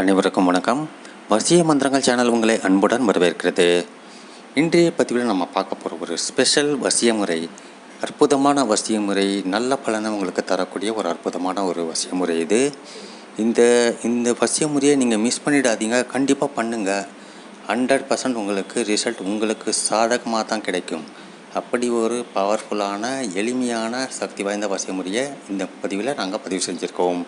அனைவருக்கும் வணக்கம். வசிய மந்திரங்கள் சேனல் உங்களை அன்புடன் வரவேற்கிறது. இன்றைய பதிவில் நம்ம பார்க்க போகிற ஒரு ஸ்பெஷல் வசிய முறை அற்புதமான வசிய முறை நல்ல பலனை உங்களுக்கு தரக்கூடிய ஒரு அற்புதமான ஒரு வசிய முறை இது. இந்த இந்த வசிய முறையை நீங்கள் மிஸ் பண்ணிடாதீங்க. கண்டிப்பாக பண்ணுங்கள் ஹண்ட்ரட் பர்சன்ட் உங்களுக்கு ரிசல்ட் உங்களுக்கு சாதகமாக தான் கிடைக்கும். அப்படி ஒரு பவர்ஃபுல்லான எளிமையான சக்தி வாய்ந்த வசைமுறையை இந்த பதிவில் நாங்கள் பதிவு செஞ்சுருக்கோம்.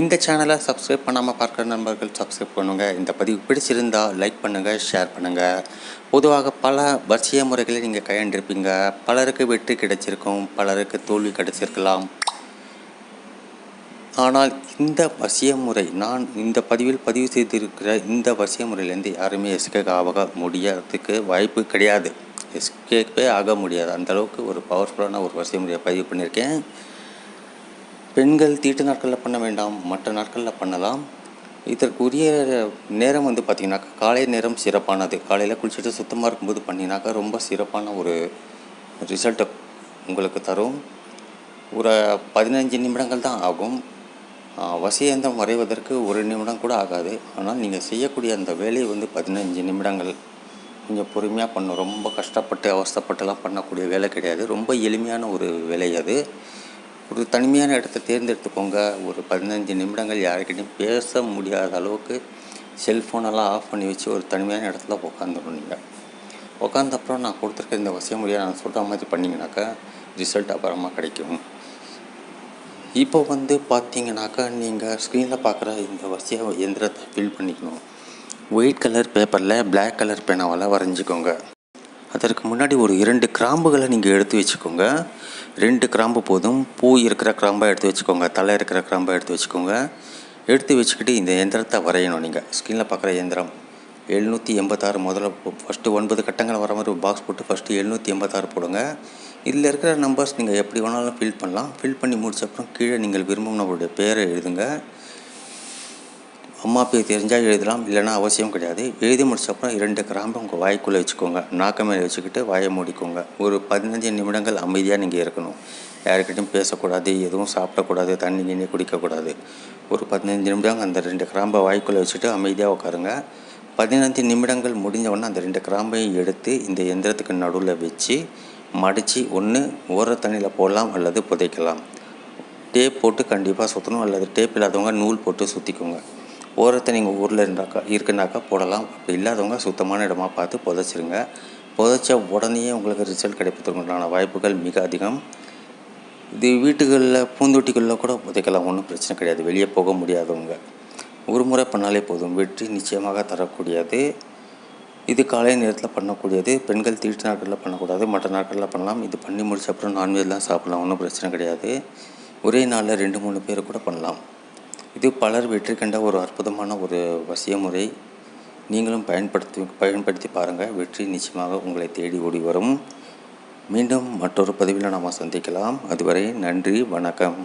இந்த சேனலை சப்ஸ்கிரைப் பண்ணாமல் பார்க்குற நண்பர்கள் சப்ஸ்கிரைப் பண்ணுங்கள் இந்த பதிவு பிடிச்சிருந்தால் லைக் பண்ணுங்கள் ஷேர் பண்ணுங்கள் பொதுவாக பல வரிசைய முறைகளை நீங்கள் கையாண்டிருப்பீங்க. பலருக்கு வெற்றி கிடைச்சிருக்கும் பலருக்கு தோல்வி கிடைச்சிருக்கலாம். ஆனால் இந்த வசிய முறை நான் இந்த பதிவில் பதிவு செய்திருக்கிற இந்த வசிய முறையிலேருந்து யாருமே எஸ்கேக் ஆக முடியறதுக்கு வாய்ப்பு கிடையாது. எஸ்கேப்பே ஆக முடியாது. அந்தளவுக்கு ஒரு பவர்ஃபுல்லான ஒரு வரிசைமுறையை முறையை பதிவு பண்ணியிருக்கேன். பெண்கள் தீட்டு நாட்களில் பண்ண வேண்டாம் மற்ற நாட்களில் பண்ணலாம். இதற்குரிய நேரம் வந்து பார்த்திங்கனாக்கா காலை நேரம் சிறப்பானது. காலையில் குளிச்சுட்டு சுத்தமாக இருக்கும்போது பண்ணினாக்கா ரொம்ப சிறப்பான ஒரு ரிசல்ட்டை உங்களுக்கு தரும். ஒரு பதினஞ்சு நிமிடங்கள் தான் ஆகும். வசியந்தம் வரைவதற்கு ஒரு நிமிடம் கூட ஆகாது. ஆனால் நீங்கள் செய்யக்கூடிய அந்த வேலை வந்து பதினஞ்சு நிமிடங்கள். கொஞ்சம் பொறுமையாக பண்ணும் ரொம்ப கஷ்டப்பட்டு அவஸ்தப்பட்டுலாம் பண்ணக்கூடிய வேலை கிடையாது. ரொம்ப எளிமையான ஒரு வேலை அது. ஒரு தனிமையான இடத்த தேர்ந்தெடுத்துக்கோங்க. ஒரு பதினஞ்சு நிமிடங்கள் யாருக்கிட்டையும் பேச முடியாத அளவுக்கு செல்ஃபோனெல்லாம் ஆஃப் பண்ணி வச்சு ஒரு தனிமையான இடத்துல உட்காந்துடும் நீங்கள் உட்காந்த அப்புறம் நான் கொடுத்துருக்க இந்த வசிய முறையை நான் சொல்கிற மாதிரி பண்ணிங்கனாக்கா ரிசல்ட் அப்புறமா கிடைக்கும். இப்போ வந்து பார்த்தீங்கன்னாக்கா நீங்கள் ஸ்க்ரீனில் பார்க்குற இந்த வசிய எந்திரத்தை ஃபில் பண்ணிக்கணும். ஒயிட் கலர் பேப்பரில் பிளாக் கலர் பேனாவால் வரைஞ்சிக்கோங்க. அதற்கு முன்னாடி ஒரு இரண்டு கிராம்புகளை நீங்கள் எடுத்து வச்சுக்கோங்க. ரெண்டு கிராம்பு போதும். பூ இருக்கிற கிராம்பாக எடுத்து வச்சுக்கோங்க. தலை இருக்கிற கிராம்பாக எடுத்து வச்சுக்கோங்க. எடுத்து வச்சுக்கிட்டு இந்த எந்திரத்தை வரையணும் நீங்கள் ஸ்க்ரீனில் பார்க்குற எந்திரம் எழுநூற்றி எண்பத்தாறு முதல்ல ஃபஸ்ட்டு ஒன்பது கட்டங்களை வர மாதிரி ஒரு பாக்ஸ் போட்டு ஃபஸ்ட்டு எழுநூற்றி எண்பத்தாறு போடுங்க. இதில் இருக்கிற நம்பர்ஸ் நீங்கள் எப்படி வேணாலும் ஃபில் பண்ணலாம். ஃபில் பண்ணி முடிச்ச அப்புறம் கீழே நீங்கள் விரும்பினவருடைய பேரை எழுதுங்க. அம்மா பேர் தெரிஞ்சால் எழுதலாம் இல்லைன்னா அவசியம் கிடையாது. எழுதி முடிச்சப்பறம் இரண்டு கிராம்பு உங்கள் வாய்க்குள்ளே வச்சுக்கோங்க. நாக்க மேலே வச்சுக்கிட்டு வாயை மூடிக்கோங்க. ஒரு பதினஞ்சு நிமிடங்கள் அமைதியாக நீங்கள் இருக்கணும். யாருக்கிட்டையும் பேசக்கூடாது எதுவும் சாப்பிடக்கூடாது தண்ணி கிண்ணி குடிக்கக்கூடாது. ஒரு பதினஞ்சு நிமிடம் அந்த ரெண்டு கிராம்பை வாய்க்குள்ளே வச்சுட்டு அமைதியாக உட்காருங்க பதினஞ்சு நிமிடங்கள் முடிஞ்சவொடனே அந்த ரெண்டு கிராம்பையும் எடுத்து இந்த எந்திரத்துக்கு நடுவில் வச்சு மடித்து ஒன்று ஓர தண்ணியில் போடலாம் அல்லது புதைக்கலாம். டேப் போட்டு கண்டிப்பாக சுற்றணும் அல்லது டேப் இல்லாதவங்க நூல் போட்டு சுற்றிக்கோங்க ஓரத்தை நீங்கள் ஊரில் இருந்தாக்கா இருக்குனாக்கா போடலாம். அப்படி இல்லாதவங்க சுத்தமான இடமா பார்த்து புதைச்சிருங்க. புதைச்ச உடனே உங்களுக்கு ரிசல்ட் கிடைப்பதற்குண்டான வாய்ப்புகள் மிக அதிகம். இது வீட்டுகளில் பூந்தொட்டிகளில் கூட புதைக்கலாம். ஒன்றும் பிரச்சனை கிடையாது. வெளியே போக முடியாதவங்க. ஒரு முறை பண்ணாலே போதும். வெற்றி நிச்சயமாக தரக்கூடியது. இது காலை நேரத்தில் பண்ணக்கூடியது. பெண்கள் தீட்டு நாட்களில் பண்ணக்கூடாது. மற்ற நாட்களில் பண்ணலாம். இது பண்ணி முடிச்ச அப்புறம் நான்வெஜ்லாம் சாப்பிட்லாம். ஒன்றும் பிரச்சனை கிடையாது. ஒரே நாளில் ரெண்டு மூணு பேர் கூட பண்ணலாம். இது பலர் வெற்றி கண்ட ஒரு அற்புதமான ஒரு வசிய முறை நீங்களும் பயன்படுத்தி பயன்படுத்தி பாருங்கள் வெற்றி நிச்சயமாக உங்களை தேடி ஓடி வரும். மீண்டும் மற்றொரு பதிவில் நாம் சந்திக்கலாம். அதுவரை நன்றி வணக்கம்.